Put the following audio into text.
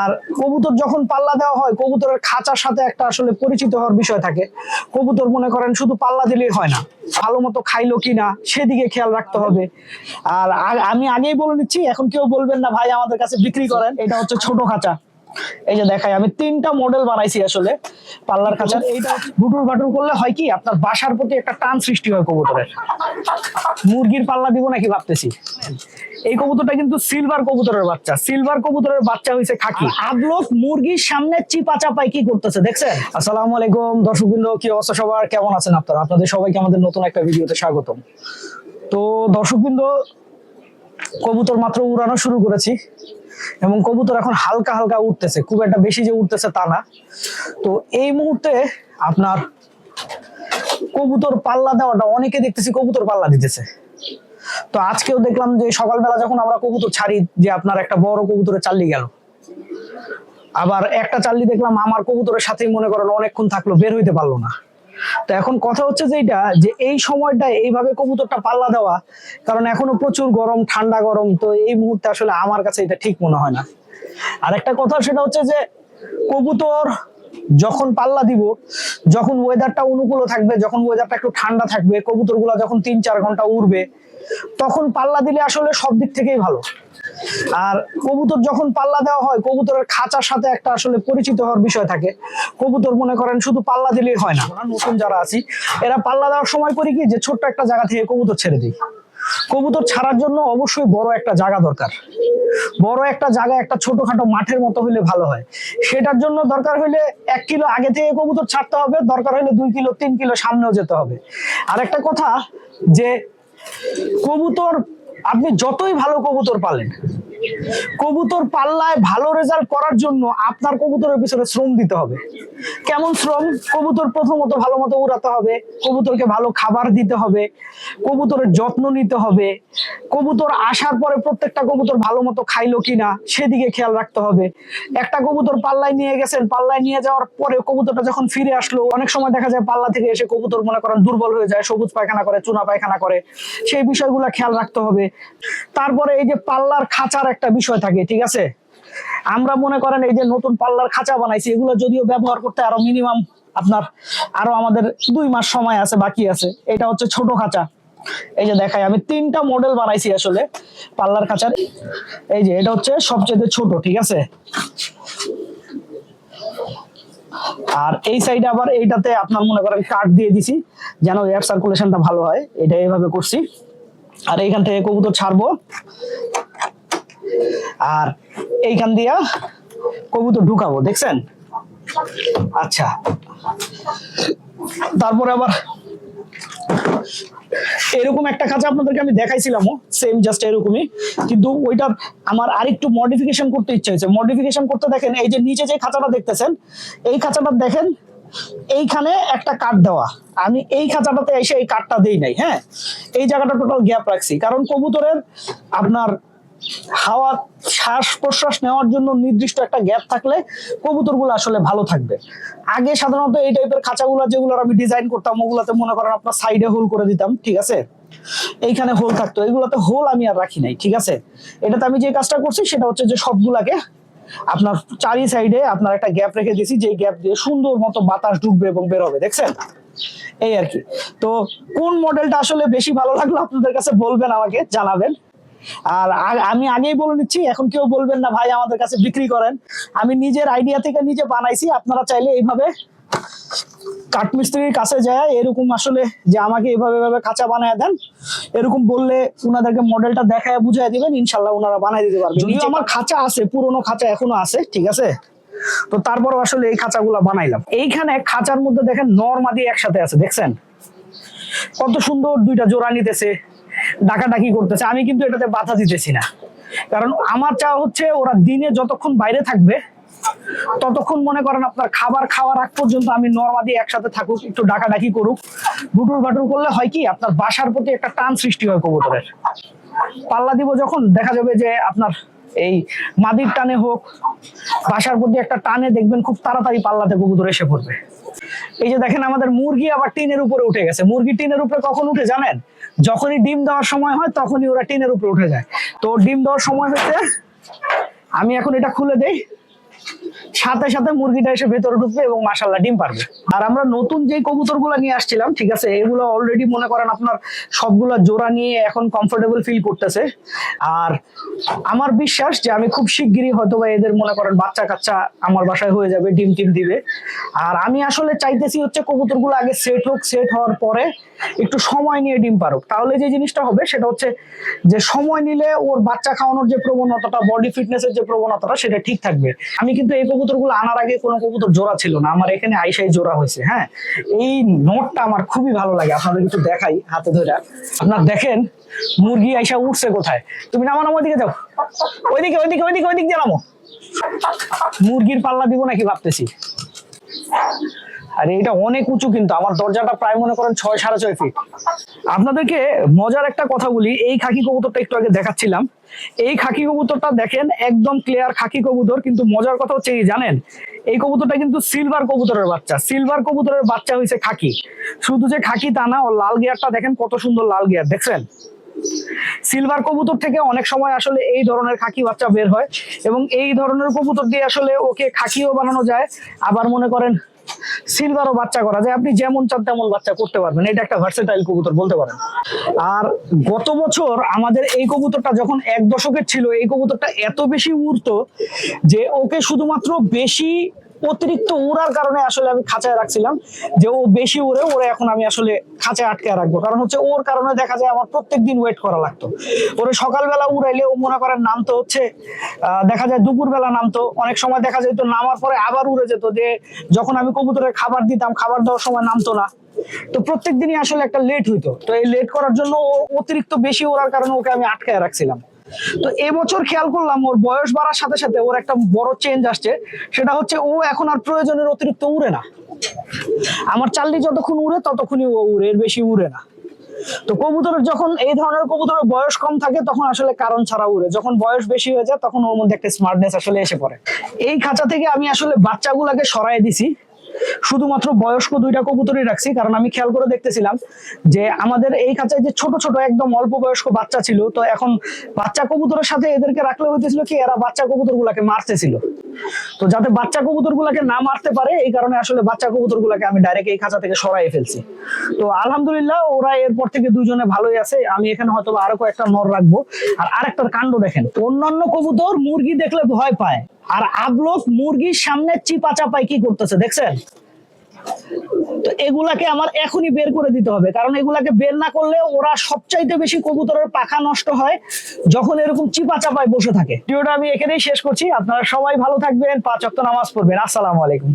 আর কবুতর যখন পাল্লা দেওয়া হয়, কবুতরের খাঁচার সাথে একটা আসলে পরিচিত হওয়ার বিষয় থাকে। কবুতর মনে করেন শুধু পাল্লা দিলেই হয় না, ভালো মতো খাইলো কিনা সেদিকে খেয়াল রাখতে হবে। আর আমি আগেই বলে নিচ্ছি, এখন কেউ বলবেন না, ভাই, আমাদের কাছে বিক্রি করেন। এটা হচ্ছে ছোট খাঁচা। এই যে দেখাই, আমি তিনটা মডেল বানাইছি আসলে পাল্লার খাঁচা এইটা বুটুর বাটুর করলে হয় কি, আপনার বাসার প্রতি একটা টান সৃষ্টি হয় কবুতরের। মুরগির পাল্লা দিব নাকি ভাবতেছি? এই কবুতরটা কিন্তু সিলভার কবুতরের বাচ্চা। সিলভার কবুতরের বাচ্চা হয়েছে খাকি। আবলোক মুরগির সামনে চিপা চাপাই কি করতেছে, দেখছেন? আসসালামু আলাইকুম, দর্শকবৃন্দ, কি অবস্থা সবার? কেমন আছেন আপনারা? আপনাদের সবাইকে আমাদের নতুন একটা ভিডিওতে স্বাগতম। তো দর্শকবৃন্দ কবুতর মাত্র উড়ানো শুরু করেছি এবং কবুতর এখন হালকা হালকা উঠতেছে, খুব একটা বেশি যে উঠতেছে তা না। তো এই মুহূর্তে আপনার কবুতর পাল্লা দেওয়াটা, অনেকে দেখতেছি কবুতর পাল্লা দিতেছে। তো আজকেও দেখলাম যে সকালবেলা যখন আমরা কবুতর ছাড়ি, যে আপনার একটা বড় কবুতরে চাল্লি গেল। আবার একটা চাল্লি দেখলাম, আমার কবুতরের সাথেই মনে করেন অনেকক্ষণ থাকল, বের হইতে পারল না। তো এখন কথা হচ্ছে যে এটা যে এই সময়টা এইভাবে কবুতরটা পাল্লা দেওয়া, কারণ এখনও প্রচুর গরম, ঠান্ডা গরম, তো এই মুহূর্তে আসলে আমার কাছে এটা ঠিক মনে হয় না। আর একটা কথা, সেটা হচ্ছে যে কবুতর যখন পাল্লা দিব, যখন ওয়েদারটা অনুকূল থাকবে, যখন ওয়েদারটা একটু ঠান্ডা থাকবে, কবুতরগুলো যখন তিন চার ঘণ্টা উড়বে, তখন পাল্লা দিলে আসলে সব দিক থেকেই ভালো। আর কবুতর যখন পাল্লা দেওয়া হয়, কবুতরের খাঁচার সাথে একটা আসলে পরিচিত হওয়ার বিষয় থাকে। কবুতর মনে করেন শুধু পাল্লা দিলেই হয় না। নতুন যারা আছি, এরা পাল্লা দেওয়ার সময় করি কি যে ছোট্ট একটা জায়গা থেকে কবুতর ছেড়ে দিই। কবুতর ছাড়ার জন্য অবশ্যই বড় একটা জায়গা দরকার। বড় একটা জায়গা একটা ছোটখাটো মাঠের মতো হলে ভালো হয়। সেটার জন্য দরকার হলে এক কিলো আগে থেকে কবুতর ছাড়তে হবে, দরকার হলে দুই কিলো, তিন কিলো সামনেও যেতে হবে। আর একটা কথা যে কবুতর আপনি যতই ভালো কবুতর পালেন কবুতর পাল্লায় ভালো রেজাল্ট করার জন্য আপনার কবুতরের পিছনে শ্রম দিতে হবে। কেমন শ্রম? কবুতর প্রথমত ভালো মতো উড়াতে হবে, কবুতরকে ভালো খাবার দিতে হবে, কবুতরের যত্ন নিতে হবে, কবুতর আসার পরে প্রত্যেকটা কবুতর ভালো মতো খাইলো কিনা সেদিকে খেয়াল রাখতে হবে। একটা কবুতর পাল্লায় নিয়ে গেছেন, পাল্লায় নিয়ে যাওয়ার পরে কবুতরটা যখন ফিরে আসলো, অনেক সময় দেখা যায় পাল্লা থেকে এসে কবুতর মনে করেন দুর্বল হয়ে যায়, সবুজ পায়খানা করে, চুনা পায়খানা করে। সেই বিষয়গুলো খেয়াল রাখতে হবে। তারপরে এই যে পাল্লার খাঁচার একটা বিষয় থাকে, ঠিক আছে? আমরা মনে করেন এই যে নতুন পাল্লার খাঁচা বানাইছি, এগুলো যদিও ব্যবহার করতে আরও মিনিমাম আপনার আরও আমাদের দুই মাস সময় আছে, বাকি আছে। এটা হচ্ছে ছোট খাঁচা। এই যে দেখাই, আমি তিনটা মডেল বানাইছি আসলে পাল্লার খাঁচার। এই যে, এটা হচ্ছে সবচেয়ে ছোট, ঠিক আছে? আর এই সাইডে আবার এইটাতে আপনার মনে করেন কাঠ দিয়ে দিছি, যেন এয়ার সার্কুলেশনটা ভালো হয়। এটা এইভাবে করছি। আর এইখান থেকে কবুতর ছাড়বো। আর এইখান দিয়া কবুতর ঢুকাবো, দেখছেন? আচ্ছা। তারপরে আবার এরকম একটা খাঁচা আপনাদেরকে আমি দেখাইছিলামও সেম জাস্ট এরকমই। কিন্তু ওইটার আমার আরেকটু মডিফিকেশন করতে ইচ্ছে হয়েছে। মডিফিকেশন করতে দেখেন, এই যে নিচে যে খাঁচাটা দেখতেছেন, এই খাঁচাটা দেখেন, এইখানে একটা কাঠ দেওয়া। আমি এই খাঁচাটাতে এসে এই কাঠটা দেই নাই হ্যাঁ? এই জায়গাটা টোটাল গ্যাপ রাখছি। কারণ কবুতরের আপনার হাওয়া শ্বাস প্রশ্বাস নেওয়ার জন্য নির্দিষ্ট একটা গ্যাপ থাকলে কবুতরগুলো আসলে ভালো থাকবে। আগে সাধারণত এই টাইপের খাঁচাগুলো যেগুলো আমি ডিজাইন করতাম, ওগুলাতে মনে করেন আপনার সাইডে হোল করে দিতাম, ঠিক আছে? এইখানে হোল থাকতো। এগুলোতে হোল আমি আর রাখি নাই, ঠিক আছে? এটাতে আমি যে কাজটা করছি সেটা হচ্ছে যে সবগুলাকে আপনার চারি সাইডে আপনার একটা গ্যাপ রেখে দিয়েছি যে গ্যাপ দিয়ে সুন্দর মতো বাতাস ঢুকবে এবং বের হবে দেখছেন? এই আর কি। তো কোন মডেলটা আসলে বেশি ভালো লাগল আপনাদের কাছে বলবেন আমাকে, জানাবেন। আর আমি আগেই বলে নিচ্ছি এখন কেউ বলবেন না ভাই আমাদের কাছে বিক্রি করেন। আমি নিজের আইডিয়া থেকে নিজে বানাইছি আপনারা চাইলে এইভাবে কাঠমিস্ত্রির কাছে যায় এরকম আসলে যে আমাকে এভাবে এভাবে কাঁচা বানায় দেন এরকম বললে ওনাদেরকে মডেলটা দেখায় বুঝাই দিবেন ইনশাল্লাহ ওনারা বানাই দিতে পারবেন যদিও আমার খাঁচা আছে পুরনো খাঁচা এখনও আছে ঠিক আছে? তো তারপরও আসলে এই খাঁচাগুলা বানাইলাম। এইখানে খাঁচার মধ্যে দেখেন নর্মাদি একসাথে আছে দেখছেন? কত সুন্দর দুইটা জোড়া নিতেছে। ডাকাডাকি করতেছে, আমি কিন্তু এটাতে বাধা দিতেছি না। কারণ আমার চাওয়া হচ্ছে ওরা দিনে যতক্ষণ বাইরে থাকবে, ততক্ষণ মনে করেন আপনার খাবার খাওয়ার আগ পর্যন্ত আমি নর্মাদি একসাথে থাকুক, একটু ডাকাডাকি করুক। বুটুর বাটুর করলে হয় কি, আপনার বাসার প্রতি একটা টান সৃষ্টি হয় কবুতরের। পাল্লা দিব যখন, দেখা যাবে যে আপনার এই মাদির টানে হোক, বাসার প্রতি একটা টানে দেখবেন খুব তাড়াতাড়ি পাল্লাতে কবুতর এসে পড়বে। এই যে দেখেন আমাদের মুরগি আবার টিনের উপরে উঠে গেছে। মুরগি টিনের উপরে কখন উঠে জানেন? যখনই ডিম দেওয়ার সময় হয়, তখনই ওরা টিনের উপরে উঠে যায়। তো ডিম দেওয়ার সময় হচ্ছে আমি এখন এটা খুলে দেই। সাথে সাথে মুরগিটা এসে ভেতরে ঢুকবে এবং মাসাল্লাহ ডিম পারবে। আর আমরা নতুন যে কবুতরগুলো নিয়ে আসছিলাম, ঠিক আছে, এগুলো অলরেডি মনে করেন আপনার সবগুলা জোড়া নিয়ে এখন কমফোর্টেবল ফিল করতেছে। আর আমার বিশ্বাস যে আমি খুব শিগগিরই হয়তো বা এদের মনে করেন বাচ্চা কাচ্চা আমার বাসায় হয়ে যাবে, ডিম টিম দিবে। আর আমি আসলে চাইতেছি হচ্ছে কবুতরগুলো আগে সেট হোক সেট হওয়ার পরে একটু সময় নিয়ে ডিম পারুক। তাহলে যে জিনিসটা হবে সেটা হচ্ছে যে সময় নিলে ওর বাচ্চা খাওয়ানোর যে প্রবণতাটা বডি ফিটনেসের যে প্রবণতাটা সেটা ঠিক থাকবে। আমি কিন্তু এই কবুতরগুলো আনার আগে কোনো কবুতর জোড়া ছিল না। আমার এখানে আইসাই জোড়া হয়েছে হ্যাঁ? এই নোটটা আমার খুবই ভালো লাগে, আপনাদের একটু দেখাই হাতে ধরে। আপনার দেখেন, মুরগি আইসা উঠছে কোথায়? তুমি নামো নামো ওইদিকে যাও। ওইদিকে ওইদিকে ওইদিকে ওইদিকে দিয়ে নামো। মুরগির পাল্লা দিব নাকি ভাবতেছি? আর, এটা অনেক উঁচু কিন্তু, আমার দরজাটা প্রায় মনে করেন ছয়, সাড়ে ছয় ফিট আপনাদেরকে মজার একটা কথা বলি, এই খাকি কবুতরটা একটু আগে দেখাচ্ছিলাম। এই খাকি কবুতরটা দেখেন, একদম ক্লিয়ার খাকি কবুতর, কিন্তু মজার কথা হচ্ছে কি জানেন? এই কবুতরটা কিন্তু সিলভার কবুতরের বাচ্চা। সিলভার কবুতরের বাচ্চা হয়েছে খাকি। শুধু যে খাকি তা না ও লাল গিয়ারটা দেখেন, কত সুন্দর লাল গিয়ার দেখছেন? সিলভার কবুতর থেকে অনেক সময় আসলে এই ধরনের খাকি বাচ্চা বের হয় এবং এই ধরনের কবুতর দিয়ে আসলে ওকে খাকিও বানানো যায়। আবার মনে করেন সিলভারও বাচ্চা করা যায়। আপনি যেমন চান তেমন বাচ্চা করতে পারবেন। এটা একটা ভার্সেটাইল কবুতর, বলতে পারেন। আর গত বছর আমাদের এই কবুতরটা যখন এক দশকের ছিল, এই কবুতরটা এত বেশি উড়তো যে ওকে শুধুমাত্র বেশি অতিরিক্ত উড়ার কারণে আসলে আমি খাঁচায় রাখছিলাম। যে ও বেশি উড়ে, ওরে এখন আমি আসলে খাঁচায় আটকে রাখব। কারণ হচ্ছে ওর কারণে দেখা যায় আমার প্রত্যেক দিন ওয়েট করা লাগতো। ওরে সকালবেলা উড়াইলে ও মনে করেন নামতো হচ্ছে দেখা যায় দুপুরবেলা নামতো। অনেক সময় দেখা যেত নামার পরে আবার উড়ে যেত যে যখন আমি কবুতরের খাবার দিতাম, খাবার দেওয়ার সময় নামতো না। তো প্রত্যেক দিনই আসলে একটা লেট হইতো। তো এই লেট করার জন্য অতিরিক্ত বেশি ওড়ার কারণে ওকে আমি আটকায় রাখছিলাম। তো এবছর খেয়াল করলাম ওর বয়স বাড়ার সাথে সাথে ওর একটা বড় চেঞ্জ আসছে। সেটা হচ্ছে ও এখন আর প্রয়োজনের অতিরিক্ত উড়ে না। আমার চাল্লি যতক্ষণ উড়ে, ততক্ষণই ও উড়ে, এর বেশি উড়ে না। তো কবুতরের যখন এই ধরনের কবুতরের বয়স কম থাকে, তখন আসলে কারণ ছাড়া উড়ে। যখন বয়স বেশি হয়ে যায়, তখন ওর মধ্যে একটা স্মার্টনেস আসলে এসে পড়ে। এই খাঁচা থেকে আমি আসলে বাচ্চাগুলাকে সরাই দিছি। শুধুমাত্র বয়স্ক দুইটা কবুতরই রাখছি, কারণ আমি খেয়াল করে দেখতেছিলাম যে আমাদের এই খাঁচায় যে ছোট ছোট একদম অল্প বয়স্ক বাচ্চা ছিল, তো এখন বাচ্চা কবুতরের সাথে এদেরকে রাখলে হইতেছিল কি, এরা বাচ্চা কবুতর গুলাকে মারতেছিল। তো যাতে বাচ্চা কবুতর গুলাকে না মারতে পারে, এই কারণে আসলে বাচ্চা কবুতর গুলাকে আমি ডাইরেক্ট এই খাঁচা থেকে সরাই ফেলছি। তো আলহামদুলিল্লাহ, ওরা এরপর থেকে দুজনে ভালোই আছে, আমি এখানে হয়তো আরও কয়েকটা নর রাখব। আর আরেকটার কাণ্ড দেখেন, অন্যান্য কবুতর মুরগি দেখলে ভয় পায়। আর আবলোক মুরগির সামনে চিপা চাপাই কি করতেছে দেখছেন? তো এগুলাকে আমার এখনই বের করে দিতে হবে, কারণ এগুলাকে বের না করলে ওরা সবচাইতে বেশি কবুতরের পাখা নষ্ট হয় যখন এরকম চিপা চাপায় বসে থাকে। ভিডিওটা আমি এখানেই শেষ করছি, আপনারা সবাই ভালো থাকবেন, পাঁচ অক্ট নামাজ পড়বেন, আসসালামু আলাইকুম।